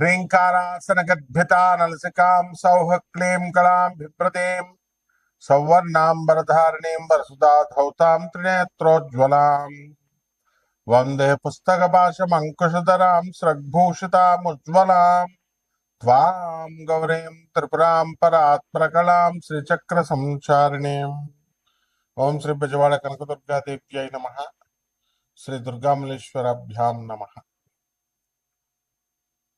ह्रीङ्कारासनगद्भृतानलसिकां सौः क्लीं कलां बिभ्रतीं सौवर्णाम्बरधारिणीं वरसुधा धौतां वंदे पुस्तकपाशमङ्कुशधरां स्रग्भूषितामुज्ज्वलां त्वां गौरीं, त्रिपुरां परात्प्रकलां श्री बजवाडकनकदुर्गादेव्यै नमः। श्रीदुर्गामलेश्वराभ्यां नमः।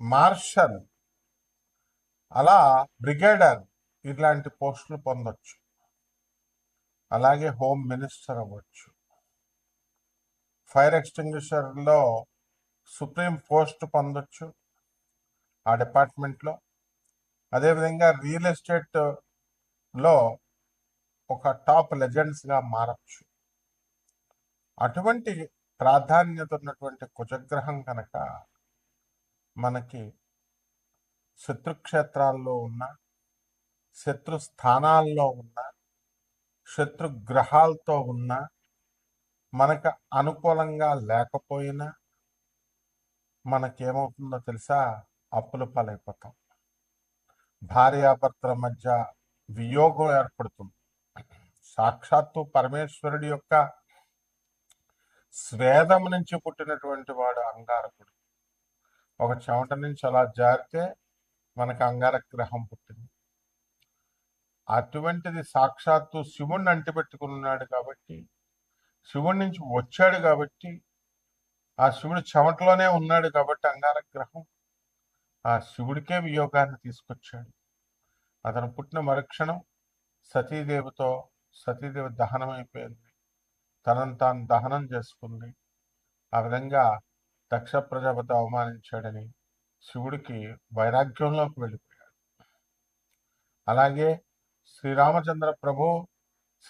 మార్షల్ అలా బ్రిగేడర్ ఇట్లాంటి పోస్టులు పొందొచ్చు. అలాగే హోమ్ మినిస్టర్ అవ్వచ్చు. ఫైర్ ఎక్స్టింగ్విషర్లో సుప్రీం పోస్ట్ పొందొచ్చు ఆ డిపార్ట్మెంట్లో. అదేవిధంగా రియల్ ఎస్టేట్లో ఒక టాప్ లెజెండ్స్గా మారచ్చు. అటువంటి ప్రాధాన్యత ఉన్నటువంటి కుజగ్రహం కనుక మనకి శత్రుక్షేత్రాల్లో ఉన్న శత్రు స్థానాల్లో ఉన్న శత్రు గ్రహాలతో ఉన్న మనకు అనుకూలంగా లేకపోయినా మనకేమవుతుందో తెలుసా? అప్పుల పాలైపోతాం. భార్యాభర్తల మధ్య వియోగం ఏర్పడుతుంది. సాక్షాత్తు పరమేశ్వరుడి యొక్క స్వేదం నుంచి పుట్టినటువంటి వాడు అంగారకుడు. ఒక చెమట నుంచి అలా జారితే మనకు అంగారక గ్రహం పుట్టింది. అటువంటిది సాక్షాత్తు శివుణ్ణి అంటిపెట్టుకున్నాడు కాబట్టి శివుడి నుంచి వచ్చాడు కాబట్టి ఆ శివుడు చెమటలోనే ఉన్నాడు కాబట్టి అంగారక గ్రహం ఆ శివుడికే వియోగాన్ని తీసుకొచ్చాడు. అతను పుట్టిన మరుక్షణం సతీదేవితో సతీదేవి దహనం అయిపోయింది తనను తాను దహనం చేసుకుంది. ఆ విధంగా దక్ష ప్రజాపతి అవమానించాడని శివుడికి వైరాగ్యంలోకి వెళ్ళిపోయాడు. అలాగే శ్రీరామచంద్ర ప్రభు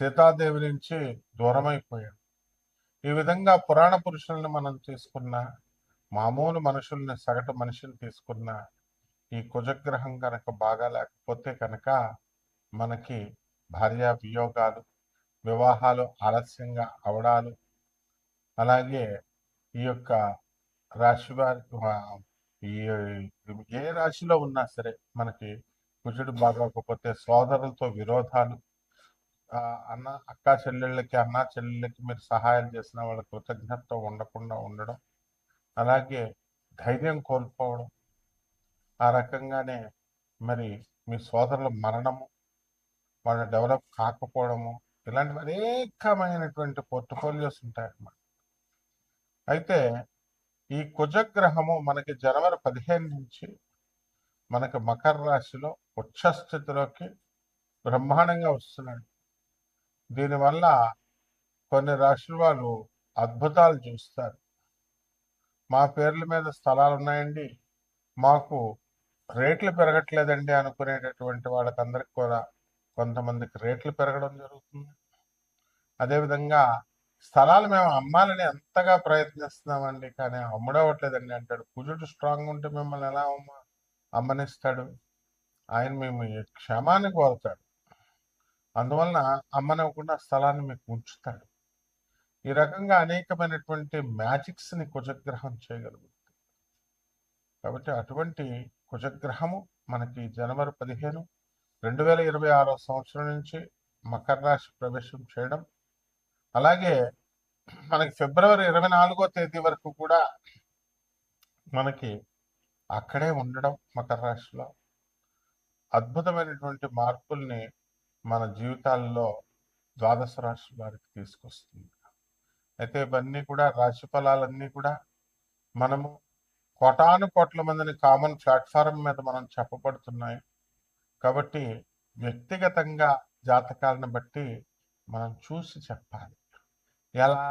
సీతాదేవి నుంచి దూరమైపోయాడు. ఈ విధంగా పురాణ పురుషుల్ని మనం తీసుకున్న మామూలు మనుషుల్ని సగటు మనిషిని తీసుకున్న ఈ కుజగ్రహం కనుక బాగా లేకపోతే కనుక మనకి భార్య వియోగాలు వివాహాలు ఆలస్యంగా అవడాలు అలాగే ఈ యొక్క రాశి వారికి ఏ రాశిలో ఉన్నా సరే మనకి కుజుడు బాగోకపోతే సోదరులతో విరోధాలు అన్న అక్క చెల్లెళ్ళకి అన్న చెల్లెళ్ళకి మీరు సహాయం చేసిన వాళ్ళ కృతజ్ఞత ఉండకుండా ఉండడం అలాగే ధైర్యం కోల్పోవడం ఆ రకంగానే మరి మీ సోదరుల మరణము వాళ్ళు డెవలప్ కాకపోవడము ఇలాంటివి అనేకమైనటువంటి పోర్ట్ఫోలియోస్ ఉంటాయి అన్నమాట అయితే ఈ కుజగ్రహము మనకి జనవరి పదిహేను నుంచి మనకి మకర రాశిలో ఉచ్చస్థితిలోకి బ్రహ్మాండంగా వస్తున్నాడు. దీనివల్ల కొన్ని రాశుల వాళ్ళు అద్భుతాలు చూస్తారు. మా పేర్ల మీద స్థలాలు ఉన్నాయండి మాకు రేట్లు పెరగట్లేదండి అనుకునేటటువంటి వాళ్ళకందరికి కూడా కొంతమందికి రేట్లు పెరగడం జరుగుతుంది. అదేవిధంగా స్థలాలు మేము అమ్మాలని ఎంతగా ప్రయత్నిస్తున్నామండి కానీ అమ్ముడవట్లేదండి అంటాడు కుజుడు స్ట్రాంగ్ ఉంటే మిమ్మల్ని ఎలా అమ్మ అమ్మనిస్తాడు? ఆయన మేము ఈ కోరుతాడు? అందువలన అమ్మనివ్వకుండా స్థలాన్ని మీకు ఉంచుతాడు. ఈ రకంగా అనేకమైనటువంటి మ్యాజిక్స్ని కుజగ్రహం చేయగలుగుతుంది. కాబట్టి అటువంటి కుజగ్రహము మనకి జనవరి పదిహేను రెండు వేల ఇరవై ఆరో సంవత్సరం నుంచి మకర రాశి ప్రవేశం చేయడం అలాగే మనకి ఫిబ్రవరి ఇరవై నాలుగో తేదీ వరకు కూడా మనకి అక్కడే ఉండడం మకర రాశిలో అద్భుతమైనటువంటి మార్పుల్ని మన జీవితాల్లో ద్వాదశ రాశి వారికి తీసుకొస్తుంది. అయితే ఇవన్నీ కూడా రాశి ఫలాలన్నీ కూడా మనము కోటాను కోట్ల మందిని కామన్ ప్లాట్ఫారం మీద మనం చెప్పబడుతున్నాయి. కాబట్టి వ్యక్తిగతంగా జాతకాలను బట్టి మనం చూసి చెప్పాలి. ఎలా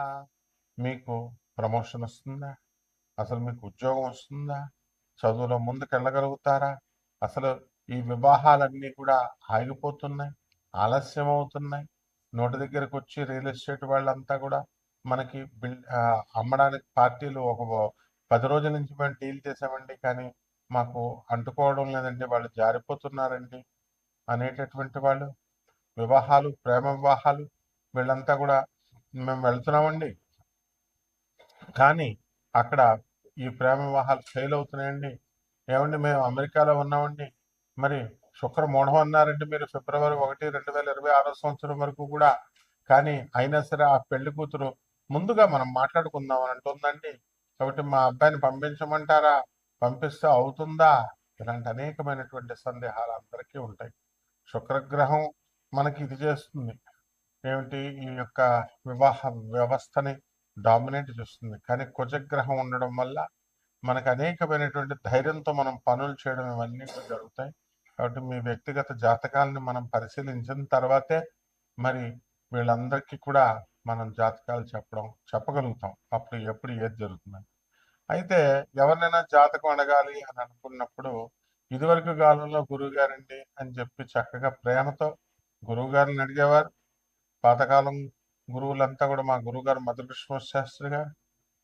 మీకు ప్రమోషన్ వస్తుందా? అసలు మీకు ఉద్యోగం వస్తుందా? చదువులో ముందుకు వెళ్ళగలుగుతారా అసలు ఈ వివాహాలన్నీ కూడా ఆగిపోతున్నాయి ఆలస్యం అవుతున్నాయి. నోటి దగ్గరకు వచ్చి రియల్ ఎస్టేట్ వాళ్ళంతా కూడా మనకి బిల్ అమ్మడానికి పార్టీలు ఒక పది రోజుల నుంచి మేము డీల్ చేసామండి కానీ మాకు అంటుకోవడం లేదండి వాళ్ళు జారిపోతున్నారండి అనేటటువంటి వాళ్ళు. వివాహాలు ప్రేమ వివాహాలు వీళ్ళంతా కూడా మేము వెళ్తున్నామండి. కానీ అక్కడ ఈ ప్రేమ వివాహాలు ఫెయిల్ అవుతున్నాయండి. ఏమండి మేము అమెరికాలో ఉన్నామండి. మరి శుక్ర మూఢం అన్నారండి మీరు ఫిబ్రవరి ఒకటి రెండు వేల ఇరవై ఆరో సంవత్సరం వరకు కూడా. కానీ అయినా సరే ఆ పెళ్ళి కూతురు ముందుగా మనం మాట్లాడుకుందాం అని అంటుందండి. కాబట్టి మా అబ్బాయిని పంపించమంటారా? పంపిస్తే అవుతుందా? ఇలాంటి అనేకమైనటువంటి సందేహాలు అందరికీ ఉంటాయి. శుక్రగ్రహం మనకి ఇది చేస్తుంది. ఏమిటి? ఈ యొక్క వివాహ వ్యవస్థని డామినేట్ చేస్తుంది. కానీ కుజగ్రహం ఉండడం వల్ల మనకు అనేకమైనటువంటి ధైర్యంతో మనం పనులు చేయడం ఇవన్నీ కూడా జరుగుతాయి. కాబట్టి మీ వ్యక్తిగత జాతకాలని మనం పరిశీలించిన తర్వాతే మరి వీళ్ళందరికీ కూడా మనం జాతకాలు చెప్పడం చెప్పగలుగుతాం. అప్పుడు ఎప్పుడు ఏది జరుగుతుందని. అయితే ఎవరినైనా జాతకం అడగాలి అని అనుకున్నప్పుడు ఇదివరకు కాలంలో గురువు గారండి అని చెప్పి చక్కగా ప్రేమతో గురువు గారిని అడిగేవారు. పాతకాలం గురువులంతా కూడా మా గురువుగారు మధుకృష్ణ శాస్త్రి గారు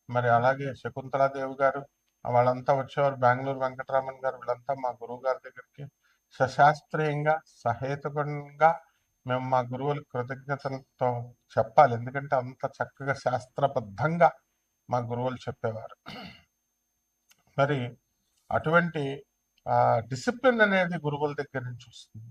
మరి అలాగే శకుంతలాదేవి గారు వాళ్ళంతా వచ్చేవారు బెంగళూరు వెంకటరామన్ గారు వీళ్ళంతా మా గురువు గారి దగ్గరికి. సశాస్త్రీయంగా సహేతుకంగా మేము మా గురువులకు కృతజ్ఞతలతో చెప్పాలి. ఎందుకంటే అంత చక్కగా శాస్త్రబద్ధంగా మా గురువులు చెప్పేవారు. మరి అటువంటి డిసిప్లిన్ అనేది గురువుల దగ్గర నుంచి వస్తుంది.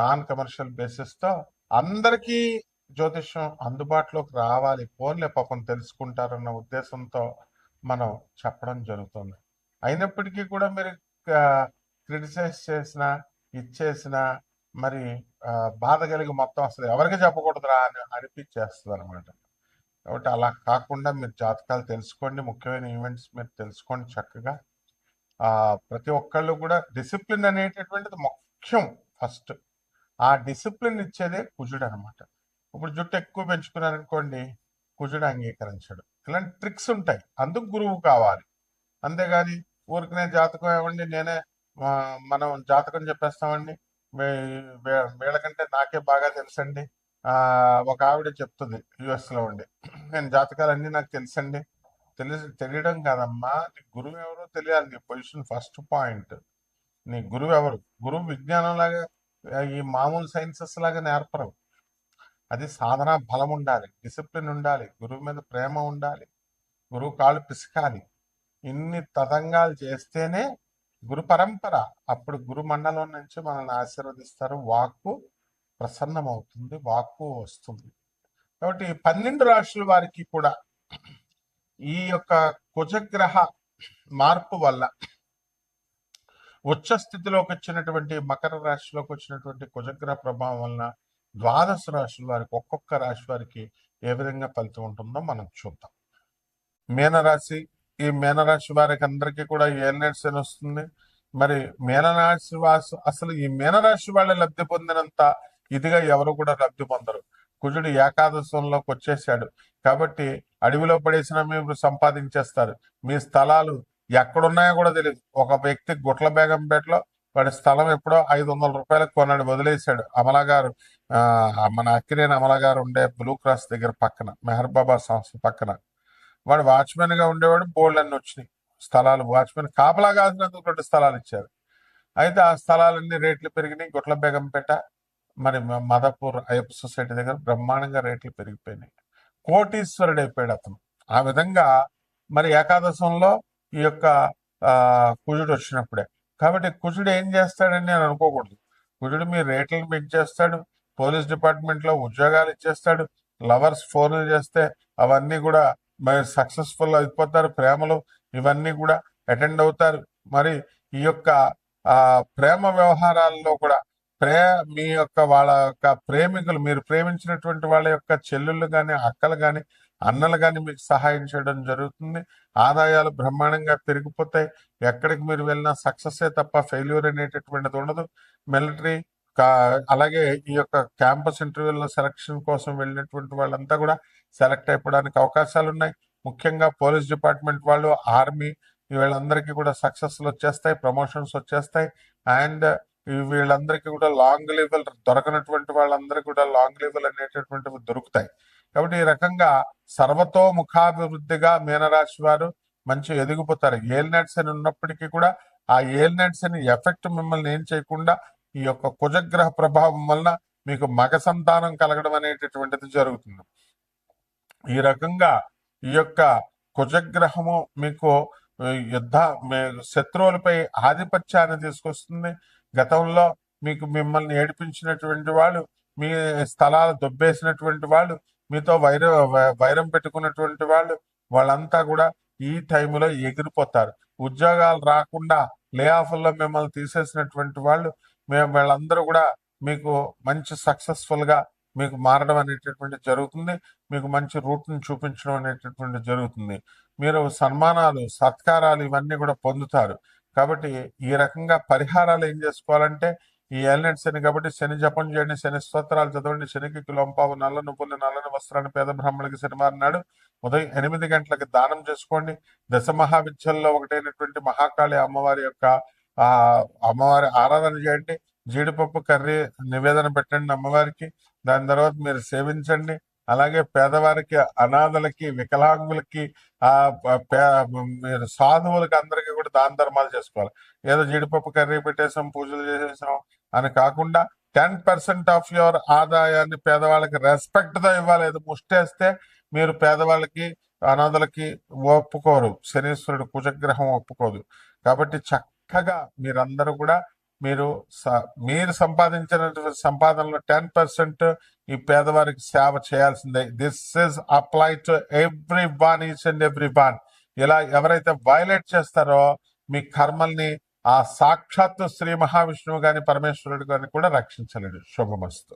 నాన్ కమర్షియల్ బేసిస్తో అందరికీ జ్యోతిష్యం అందుబాటులోకి రావాలి. పోన్లే పాపం తెలుసుకుంటారన్న ఉద్దేశంతో మనం చెప్పడం జరుగుతుంది. అయినప్పటికీ కూడా మీరు క్రిటిసైజ్ చేసిన ఇచ్చేసిన మరి బాధ కలిగి మొత్తం అసలు ఎవరికి చెప్పకూడదురా అని అనిపించేస్తుంది అనమాట కాబట్టి అలా కాకుండా మీరు జాతకాలు తెలుసుకోండి. ముఖ్యమైన ఈవెంట్స్ మీరు తెలుసుకోండి చక్కగా. ప్రతి ఒక్కళ్ళు కూడా డిసిప్లిన్ అనేటటువంటిది ముఖ్యం ఫస్ట్. ఆ డిసిప్లిన్ ఇచ్చేదే కుజుడు అనమాట ఇప్పుడు జుట్టు ఎక్కువ పెంచుకున్నారనుకోండి కుజుడు అంగీకరించడు. ఇలాంటి ట్రిక్స్ ఉంటాయి. అందుకు గురువు కావాలి. అంతేగాని ఊరికనే జాతకం ఏమండి నేనే మనం జాతకం చెప్పేస్తామండి. వీళ్ళకంటే నాకే బాగా తెలుసండి. ఆ ఒక ఆవిడ చెప్తుంది యుఎస్లో ఉండి. నేను జాతకాలన్నీ నాకు తెలుసండి. తెలిసి తెలియడం కాదమ్మా నీ గురువు ఎవరో తెలియాలి. నీ పొజిషన్ ఫస్ట్ పాయింట్ నీ గురువు ఎవరు? గురువు విజ్ఞానం లాగా ఈ మామూలు సైన్సెస్ లాగా నేర్పరు. అది సాధన బలం ఉండాలి డిసిప్లిన్ ఉండాలి గురువు మీద ప్రేమ ఉండాలి గురువు కాళ్ళు పిసకాలి. ఇన్ని తతంగాలు చేస్తేనే గురు పరంపర. అప్పుడు గురు మండలం నుంచి మనల్ని ఆశీర్వదిస్తారు. వాక్కు ప్రసన్నమవుతుంది వాక్కు వస్తుంది. కాబట్టి పన్నెండు రాశుల వారికి కూడా ఈ యొక్క కుజగ్రహ మార్పు వల్ల ఉచ్చ స్థితిలోకి వచ్చినటువంటి మకర రాశిలోకి వచ్చినటువంటి కుజగ్రహ ప్రభావం వలన ద్వాదశ రాశుల వారికి ఒక్కొక్క రాశి వారికి ఏ విధంగా ఫలితం ఉంటుందో మనం చూద్దాం. మీనరాశి ఈ మీనరాశి వారికి అందరికీ కూడా ఏలినట్స్ అని వస్తుంది. మరి మీనరాశి వాసు అసలు ఈ మీనరాశి వాళ్ళ లబ్ధి పొందినంత ఇదిగా ఎవరు కూడా లబ్ధి పొందరు. కుజుడు ఏకాదశంలోకి వచ్చేసాడు. కాబట్టి అడవిలో పడేసిన మీరు సంపాదించేస్తారు. మీ స్థలాలు ఎక్కడున్నాయో కూడా తెలియదు ఒక వ్యక్తి గుట్ల బేగంపేటలో వాడి స్థలం ఎప్పుడో ఐదు వందల రూపాయలకు కొన్నాడు వదిలేశాడు. అమలా గారు మన అక్కినేని అమలా గారు ఉండే బ్లూ క్రాస్ దగ్గర పక్కన మెహర్బాబా సంస్థ పక్కన. వాడు వాచ్మెన్గా ఉండేవాడు బోల్డ్ అన్ని వచ్చినాయి స్థలాలు. వాచ్మెన్ కాపలా కాసినందుకు రెండు స్థలాలు ఇచ్చారు. అయితే ఆ స్థలాలన్నీ రేట్లు పెరిగినాయి గుట్ల బేగంపేట మరి మ- మదపూర్ అయ్యప్ప సొసైటీ దగ్గర బ్రహ్మాండంగా రేట్లు పెరిగిపోయినాయి. కోటీశ్వరుడు అయిపోయాడు అతను. ఆ విధంగా మరి ఏకాదశంలో ఈ యొక్క కుజుడు వచ్చినప్పుడే. కాబట్టి కుజుడు ఏం చేస్తాడని నేను అనుకోకూడదు. కుజుడు మీ రేట్లను పెంచేస్తాడు పోలీస్ డిపార్ట్మెంట్లో ఉద్యోగాలు ఇచ్చేస్తాడు లవర్స్ ఫోన్లు చేస్తే అవన్నీ కూడా మరి సక్సెస్ఫుల్ అయిపోతారు ప్రేమలు ఇవన్నీ కూడా అటెండ్ అవుతారు. మరి ఈ యొక్క ప్రేమ వ్యవహారాల్లో కూడా ప్రే మీ యొక్క వాళ్ళ యొక్క ప్రేమికులు మీరు ప్రేమించినటువంటి వాళ్ళ యొక్క చెల్లెళ్ళు కానీ అక్కలు కానీ అన్నలు కానీ మీకు సహాయం చేయడం జరుగుతుంది. ఆదాయాలు బ్రహ్మాండంగా పెరిగిపోతాయి. ఎక్కడికి మీరు వెళ్ళినా సక్సెస్ తప్ప ఫెయిల్యూర్ అనేటటువంటిది ఉండదు. మిలిటరీ అలాగే ఈ యొక్క క్యాంపస్ ఇంటర్వ్యూలో సెలక్షన్ కోసం వెళ్ళినటువంటి వాళ్ళంతా కూడా సెలెక్ట్ అయిపోవడానికి అవకాశాలు ఉన్నాయి ముఖ్యంగా పోలీస్ డిపార్ట్మెంట్ వాళ్ళు ఆర్మీ వీళ్ళందరికీ కూడా సక్సెస్లు వచ్చేస్తాయి ప్రమోషన్స్ వచ్చేస్తాయి. అండ్ వీళ్ళందరికీ కూడా లాంగ్ లీవెల్ దొరకనటువంటి వాళ్ళందరికీ కూడా లాంగ్ లీవెల్ అనేటటువంటివి దొరుకుతాయి. కాబట్టి ఈ రకంగా సర్వతోముఖాభివృద్ధిగా మీనరాశి వారు మంచి ఎదిగిపోతారు. ఏలినట్స్ అని ఉన్నప్పటికీ కూడా ఆ ఏలినట్స్ అని ఎఫెక్ట్ మిమ్మల్ని ఏం చేయకుండా ఈ యొక్క కుజగ్రహ ప్రభావం వలన మీకు మగ సంతానం కలగడం అనేటటువంటిది జరుగుతుంది. ఈ రకంగా ఈ యొక్క కుజగ్రహము మీకు యుద్ధ మీ- శత్రువులపై ఆధిపత్యాన్ని తీసుకొస్తుంది. గతంలో మీకు మిమ్మల్ని ఏడిపించినటువంటి వాళ్ళు మీ స్థలాలు దొబ్బేసినటువంటి వాళ్ళు మీతో వైర వై- వైరం పెట్టుకున్నటువంటి వాళ్ళు వాళ్ళంతా కూడా ఈ టైంలో ఎగిరిపోతారు. ఉద్యోగాలు రాకుండా లే ఆఫ్ల్లో మిమ్మల్ని తీసేసినటువంటి వాళ్ళు మేము వీళ్ళందరూ కూడా మీకు మంచి సక్సెస్ఫుల్గా మీకు మారడం అనేటటువంటి జరుగుతుంది. మీకు మంచి రూట్ను చూపించడం అనేటటువంటి జరుగుతుంది. మీరు సన్మానాలు సత్కారాలు ఇవన్నీ కూడా పొందుతారు. కాబట్టి ఈ రకంగా పరిహారాలు ఏం చేసుకోవాలంటే ఈ ఏలినట్ శని కాబట్టి శని జపం చేయండి శని స్తోత్రాలు చదవండి శనికి కిలోంపావు నల్ల నువ్వులు నల్లని వస్త్రాన్ని పేద బ్రాహ్మణులకి శనివారం నాడు ఉదయం ఎనిమిది గంటలకు దానం చేసుకోండి. దశ మహావిద్యల్లో ఒకటైనటువంటి మహాకాళి అమ్మవారి యొక్క ఆ అమ్మవారి ఆరాధన చేయండి. జీడిపప్పు కర్రీ నివేదన పెట్టండి అమ్మవారికి. దాని తర్వాత మీరు సేవించండి. అలాగే పేదవారికి అనాథలకి వికలాంగులకి ఆ సాధువులకి అందరికీ కూడా దాన ధర్మాలు చేసుకోవాలి. ఏదో జీడిపప్పు కర్రీ పెట్టేసాం పూజలు చేసేసాం అని కాకుండా టెన్ పర్సెంట్ ఆఫ్ యువర్ ఆదాయాన్ని పేదవాళ్ళకి రెస్పెక్ట్తో ఇవ్వాలి. ఏదో ముష్టేస్తే మీరు పేదవాళ్ళకి అనాథలకి ఒప్పుకోరు. శనీశ్వరుడు కుజగ్రహం ఒప్పుకోదు. కాబట్టి చక్కగా మీరందరూ కూడా మీరు మీరు సంపాదించిన సంపాదనలో టెన్ పర్సెంట్ ఈ పేదవారికి సేవ చేయాల్సిందే. This is apply to every one each and every one ఇలా ఎవరైతే వైలేట్ చేస్తారో మీ కర్మల్ని ఆ సాక్షాత్తు శ్రీ మహావిష్ణువు గాని పరమేశ్వరుడు గాని కూడా రక్షించలేడు. శుభమస్తు.